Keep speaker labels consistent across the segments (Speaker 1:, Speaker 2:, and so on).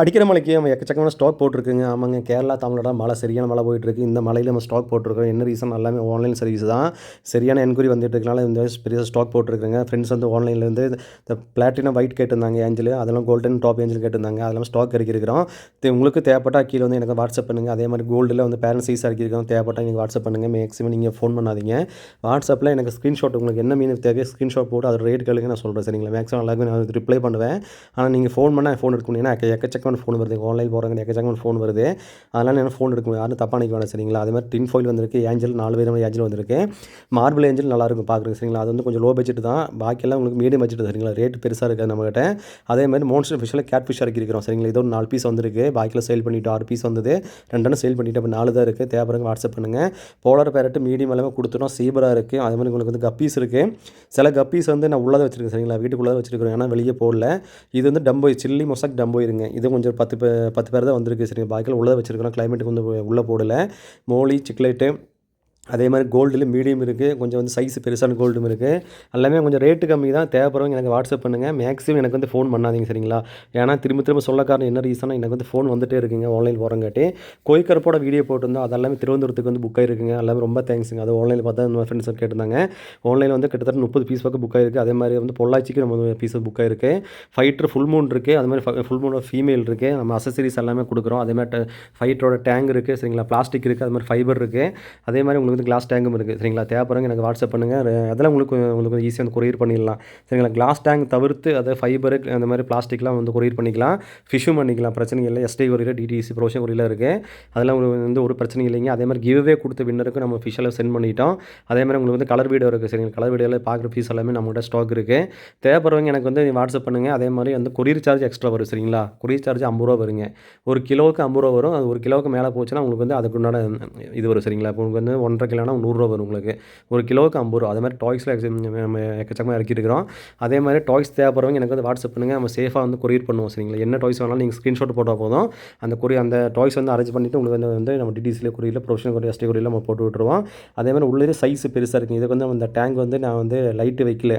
Speaker 1: அடிக்கிற மலைக்கு நம்ம எக்கச்சக்கமான ஸ்டாக் போட்டிருக்குங்க. ஆமாங்க கேரளா தமிழ்நாடு மழை சரியான மழை போயிட்டுருக்கு. இந்த மலையில் நம்ம ஸ்டாக் போட்டிருக்கோம் என்ன ரீசன் எல்லாமே ஆன்லைன் சர்வீஸ் தான். சரியான என்கொயரி வந்துட்டு இருக்கனால இந்த பெரிய ஸ்டாக் போட்டிருக்குங்க ஃப்ரெண்ட்ஸ் வந்து ஆன்லைனில் வந்து இந்த பிளாட்டினம் ஒயிட் கேட்டிருந்தாங்க ஏஞ்சல் அதெல்லாம் கோல்டன் டாப் ஏஞ்சல் கேட்டிருந்தாங்க. அதெல்லாம் ஸ்டாக் இறக்கிருக்கிறோம் உங்களுக்கு தேவைப்பட்டா கீழே வந்து எனக்கு வாட்ஸ்அப் பண்ணுங்கள் அதே மாதிரி கோல்டில் வந்து பேரண்ட்ஸ் சைஸ் இறக்கிருக்கோம் தேவைப்பட்டா நீங்கள் வாட்ஸ்அப் பண்ணுங்கள் மேக்ஸிமம் நீங்கள் ஃபோன் பண்ணாதீங்க. வாட்ஸ்அப்பில் எனக்கு ஸ்க்ரீன்ஷாட் உங்களுக்கு என்ன மீன் தேவையோ ஸ்க்ரீன்ஷாட் போட்டு அதோட ரேட் கேளுங்க. நான் சொல்கிறேன் சரிங்களா? மேக்ஸிமம் எல்லாருக்கும் நான் ரிப்ளை பண்ணுவேன். ஆனால் நீங்கள் ஃபோன் பண்ணால் ஃபோன் எடுக்கணும் ஏன்னா எக்கச்சக்க எக்கச்சக்கமான ஃபோன் வருது. ஆன்லைன் போகிறாங்க எக்கச்சக்கமான ஃபோன் வருது. அதனால் என்ன ஃபோன் எடுக்க முடியும்? யாரும் தப்பாக நினைக்க வேணாம் சரிங்களா? அதே மாதிரி டின் ஃபோயில் வந்திருக்கு ஏஞ்சல் நாலு பேரும் ஏஞ்சல் வந்திருக்கு. மார்பிள் ஏஞ்சல் நல்லா இருக்கும் சரிங்களா? அது வந்து கொஞ்சம் லோ பட்ஜெட் தான். பாக்கியெல்லாம் உங்களுக்கு மீடியம் பட்ஜெட் சரிங்களா? ரேட் பெருசாக இருக்குது நம்மகிட்ட. அதே மாதிரி மோன்ஸ்டர் ஃபிஷ்ஷில் கேட் ஃபிஷ் இறக்கிருக்கிறோம் சரிங்களா? இதோ ஒரு நாலு பீஸ் வந்திருக்கு. பாக்கியில் சேல் பண்ணிட்டு ஆறு பீஸ் வந்தது. ரெண்டெண்ணம் சேல் பண்ணிட்டு அப்போ நாலு தான் இருக்குது தேவைப்படுங்க வாட்ஸ்அப் பண்ணுங்கள் போலர் பேரட்டு மீடியம் எல்லாமே கொடுத்துட்டோம். சீபராக இருக்குது அதே மாதிரி உங்களுக்கு வந்து கப்பீஸ் இருக்குது சில கப்பீஸ் வந்து நான் உள்ளதை வச்சுருக்கேன் சரிங்களா? வீட்டுக்குள்ளே தான் வச்சிருக்கிறேன் ஏன்னா வெளியே போடல. இது வந்து டம்போய் சில்லி மொசாக் டம்போயிருங்க இது கொஞ்சம் பத்து பே பத்து பேர் தான் வந்திருக்கு. சரிங்க. பாய்க்கில் உள்ளதை வச்சுருக்கிறோம் கிளைமேட்டுக்கு வந்து உள்ளே போடலை. மோலி சிக்லேட்டு அதே மாதிரி கோல்டில் மீடியம் இருக்குது கொஞ்சம் வந்து சைஸ் பெருசான கோல்டும் இருக்குது எல்லாமே கொஞ்சம் ரேட்டு கம்மி தான். தேவைப்படுறவங்க எனக்கு வாட்ஸ்அப் பண்ணுங்கள் மேக்ஸிமம் எனக்கு வந்து ஃபோன் பண்ணாதீங்க சரிங்களா? ஏன்னா திரும்ப திரும்ப சொல்ல காரணம் என்ன ரீசனாக எனக்கு வந்து ஃபோன் வந்துட்டே இருக்குங்க ஆன்லைன் போகிறங்காட்டி கோய்க்கரப்போட வீடியோ போட்டிருந்தோம் அதெல்லாமே திருவனந்தபுரத்துக்கு வந்து புக் ஆகிருக்குங்க எல்லாமே ரொம்ப தேங்க்ஸுங்க அது ஆன்லைனில் பார்த்தா நம்ம ஃப்ரெண்ட்ஸ் கேட்டிருந்தாங்க. ஆன்லைனில் வந்து கிட்டத்தட்ட முப்பது பீஸ் பக்கம் புக் ஆகிருக்கு அதே மாதிரி வந்து பொள்ளாச்சிக்கு நம்ம பீஸ் புக் ஆகிருக்கு ஃபைட்டர் ஃபுல் மூன் இருக்குது அது மாதிரி ஃபுல் மூன் ஃபீமேல் இருக்குது நம்ம அசசரிஸ் எல்லாமே கொடுக்குறோம். அதே மாதிரி ஃபைட்டரோட டேங்க் இருக்குது சரிங்களா? பிளாஸ்டிக் இருக்குது அது மாதிரி ஃபைபர் இருக்குது அதே மாதிரி உங்களுக்கு வந்து கிளாஸ் டேங்கும் இருக்குது சரிங்களா? தேவைப்படுறவங்க எனக்கு வாட்ஸ்அப் பண்ணுங்கள் அதெல்லாம் உங்களுக்கு உங்களுக்கு ஈஸியாக வந்து கொரியர் பண்ணிடலாம். சரிங்களா? கிளாஸ் டேங்க் தவிர்த்து அதை ஃபைபர் அந்த மாதிரி பிளாஸ்டிக்லாம் வந்து கொரியர் பண்ணிக்கலாம். ஃபிஷ்ஷும் பண்ணிக்கலாம். பிரச்சனை இல்லை. எஸ்டி கொரியர் டிடிசி ப்ரோஷன் கொரியரில் இருக்குது அதெல்லாம் உங்களுக்கு வந்து ஒரு பிரச்சனை இல்லைங்க. அதே மாதிரி கிவ்வே கொடுத்த வின்னருக்கு நம்ம ஃபிஷ் சென்ட் பண்ணிட்டோம். அதே மாதிரி உங்களுக்கு வந்து கலர் வீடியோ இருக்குது சரிங்களா? கலர் வீடியோவில் பார்க்குற ஃபீஸ் எல்லாமே நம்மகிட்ட ஸ்டாக் இருக்குது தேவைப்படுறவங்க எனக்கு வந்து வாட்ஸ்அப் பண்ணுங்கள் அதே மாதிரி வந்து கொரியர் சார்ஜ் எக்ஸ்ட்ரா வரும். சரிங்களா? கொரியர் சார்ஜ் ஐம்பது ரூபா வருங்க. ஒரு கிலோவுக்கு ஐம்பது ரூபா வரும். அது ஒரு கிலோவுக்கு மேலே போச்சுன்னா உங்களுக்கு வந்து அதுக்கு உண்டான இது வரும். சரிங்களா? இப்போ உங்களுக்கு வந்து ஒன்றரை கிலோனா நூறுரூவா வரும் உங்களுக்கு. ஒரு கிலோவுக்கு ஐம்பது ரூபா. அதே மாதிரி டாய்ஸில் நம்ம எக்கச்சக்கமாக இறக்கிருக்கிறோம் அதே மாதிரி டாய்ஸ் தேவைப்படுறவங்க எனக்கு வந்து வாட்ஸ்அப் பண்ணுங்கள் நம்ம சேஃபாக வந்து கொரியர் பண்ணுவோம் சரிங்களா? என்ன டாய்ஸ் வேணாலும் நீங்கள் ஸ்க்ரீன்ஷாட் போட்டால் போதும். அந்த கொரிய அந்த டாய்ஸ் வந்து அரேஞ்ச் பண்ணிவிட்டு உங்களுக்கு வந்து வந்து நம்ம டிடிசியில் கொரியரில் ப்ரொஃபஷனல் கொரியர் எஸ்டி கொரியரில் நம்ம போட்டு விட்டுருவோம். அதே மாதிரி உள்ளே சைஸ் பெருசாக இருக்குது இதுக்கு வந்து அந்த டேங்க் வந்து நான் வந்து லைட்டு வைக்கல.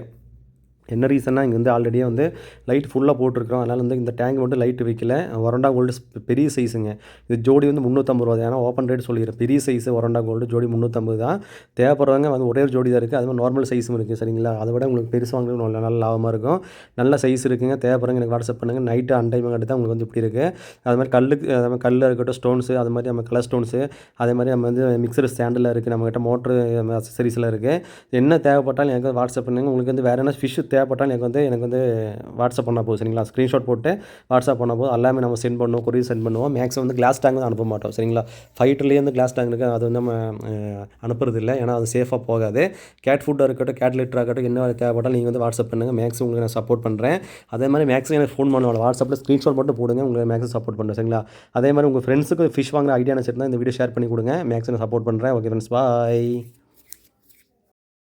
Speaker 1: என்ன ரீசன்னா இங்கே வந்து ஆல்ரெடியே வந்து லைட் ஃபுல்லாக போட்டிருக்கிறோம். அதனால் வந்து இந்த டேங்க் மட்டும் லைட் வைக்கல. ஒரண்டா கோல்டு பெரிய சைஸுங்க இது ஜோடி வந்து முந்நூற்றம்பது ரூபா ஏன்னா ஓப்பன் ரேட் சொல்லிடுறேன் பெரிய சைஸு ஒரண்டா கோல்டு ஜோடி முந்நூற்றம்பது தான். தேவைப்படுறவங்க வந்து ஒரே ஒரு ஜோடி தான் இருக்குது. அது மாதிரி நார்மல் சைஸும் இருக்குது சரிங்களா? அதை விட உங்களுக்கு பெருசு வாங்குறது நல்ல நல்ல லாபமாக இருக்கும். நல்ல சைஸ் இருக்குங்க. தேவைப்படுறவங்க எனக்கு வாட்ஸ்அப் பண்ணுங்கள் நைட்டு அன் டைம் தான் உங்களுக்கு வந்து இப்படி இருக்குது அது மாதிரி கல்லுக்கு அது மாதிரி கல்லில் இருக்கட்டும் ஸ்டோன்ஸு அது மாதிரி நம்ம கலர் ஸ்டோன்ஸு அதே மாதிரி நம்ம வந்து மிக்சர் ஸ்டாண்டில் இருக்குது நம்மகிட்ட மோட்ரு அசசரிஸில் இருக்குது என்ன தேவைப்பட்டாலும் எனக்கு வாட்ஸ்அப் பண்ணுங்கள் உங்களுக்கு வந்து வேறு என்ன ஃபிஷ்ஷு தேவைப்பட்டாலும் எனக்கு வந்து எனக்கு வந்து வாட்ஸ்அப் பண்ணால் போதும் சரிங்களா? ஸ்க்ரீன்ஷாட் போட்டு வாட்ஸ்அப் பண்ணால் போதும். எல்லாமே நம்ம சென்ட் பண்ணுவோம் கொரியர் சென்ட் பண்ணுவோம். மேக்ஸிமம் வந்து கிளாஸ் டேங்க் தான் அனுப்ப மாட்டோம் சரிங்களா? ஃபைட்டர்லேயே வந்து கிளாஸ் டேங்க் இருக்குது அது வந்து நம்ம அனுப்புறது இல்லை ஏன்னா அது சேஃபாக போகாது. கேட் ஃபுட்டாக இருக்கட்டும் கேட் லிட்டராக இருக்கட்டும் என்ன தேவைப்பட்டாலும் நீங்கள் வந்து வாட்ஸ்அப் பண்ணுங்கள் மேக்ஸிமம் உங்களுக்கு நான் சப்போர்ட் பண்ணுறேன் அதே மாதிரி மேக்ஸிமம் எனக்கு ஃபோன் பண்ணுவோம் வாட்ஸ்அப்பில் ஸ்க்ரீன்ஷாட் மட்டும் போடுங்க உங்களுக்கு மேக்ஸிமம் சப்போர்ட் பண்ணுறேன் சரிங்களா? அதே மாதிரி உங்கள் ஃப்ரெண்ட்ஸுக்கு ஃபிஷ் வாங்குற ஐடியா வச்சுருந்தா இந்த வீடியோ ஷேர் பண்ணி கொடுங்க. மேக்ஸிமம் சப்போர்ட் பண்ணுறேன் ஓகே ஃப்ரெண்ட்ஸ் பாய்